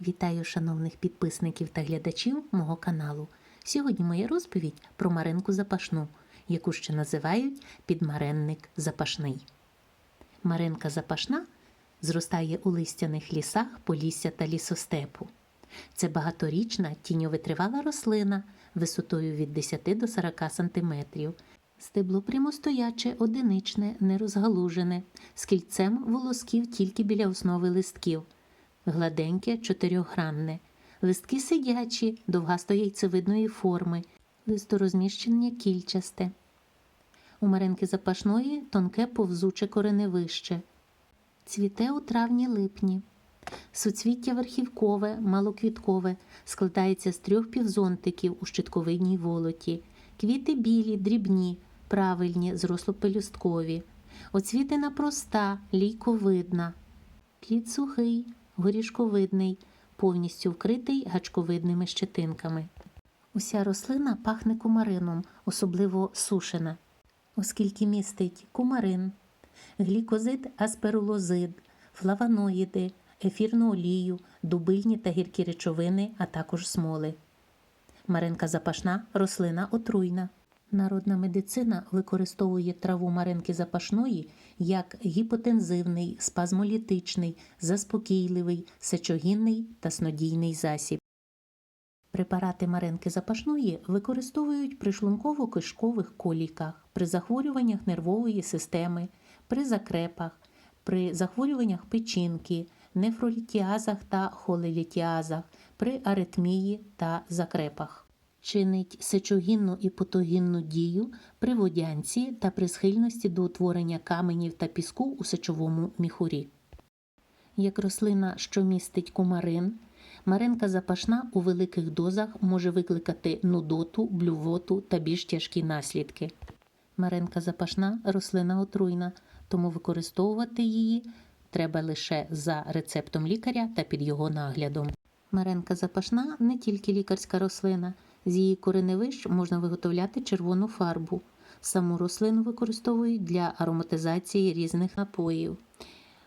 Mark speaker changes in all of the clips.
Speaker 1: Вітаю шановних підписників та глядачів мого каналу. Сьогодні моя розповідь про маринку запашну, яку ще називають підмаренник запашний. Маринка запашна зростає у листяних лісах Полісся та лісостепу. Це багаторічна тіньовитривала рослина висотою від 10 до 40 см. Стебло прямостояче, одиничне, нерозгалужене, з кільцем волосків тільки біля основи листків, гладеньке, чотирьохгранне, листки сидячі, довгасто-яйцевидної форми, листорозміщення кільчасте. У маринки запашної тонке повзуче кореневище. Цвіте у травні-липні. Суцвіття верхівкове, малоквіткове, складається з трьох півзонтиків у щитковидній волоті. Квіти білі, дрібні, правильні, зрослопелюсткові. Оцвітина проста, лійковидна. Плід сухий, горішковидний, повністю вкритий гачковидними щетинками. Уся рослина пахне кумарином, особливо сушена, оскільки містить кумарин, глікозид асперулозид, флавоноїди, ефірну олію, дубильні та гіркі речовини, а також смоли. Маринка запашна рослина отруйна. Народна медицина використовує траву маринки запашної як гіпотензивний, спазмолітичний, заспокійливий, сечогінний та снодійний засіб. Препарати маринки запашної використовують при шлунково-кишкових коліках, при захворюваннях нервової системи, при закрепах, при захворюваннях печінки, нефролітіазах та холелітіазах, при аритмії та закрепах. Чинить сечогінну і потогінну дію при водянці та при схильності до утворення каменів та піску у сечовому міхурі. Як рослина, що містить кумарин, маринка запашна у великих дозах може викликати нудоту, блювоту та більш тяжкі наслідки. Маринка запашна рослина отруйна, тому використовувати її треба лише за рецептом лікаря та під його наглядом. Маренка запашна не тільки лікарська рослина, з її кореневищ можна виготовляти червону фарбу. Саму рослину використовують для ароматизації різних напоїв.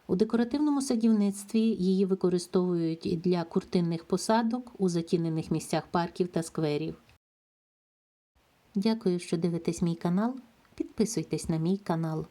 Speaker 1: У декоративному садівництві її використовують для куртинних посадок у затінених місцях парків та скверів. Дякую, що дивитесь мій канал. Підписуйтесь на мій канал.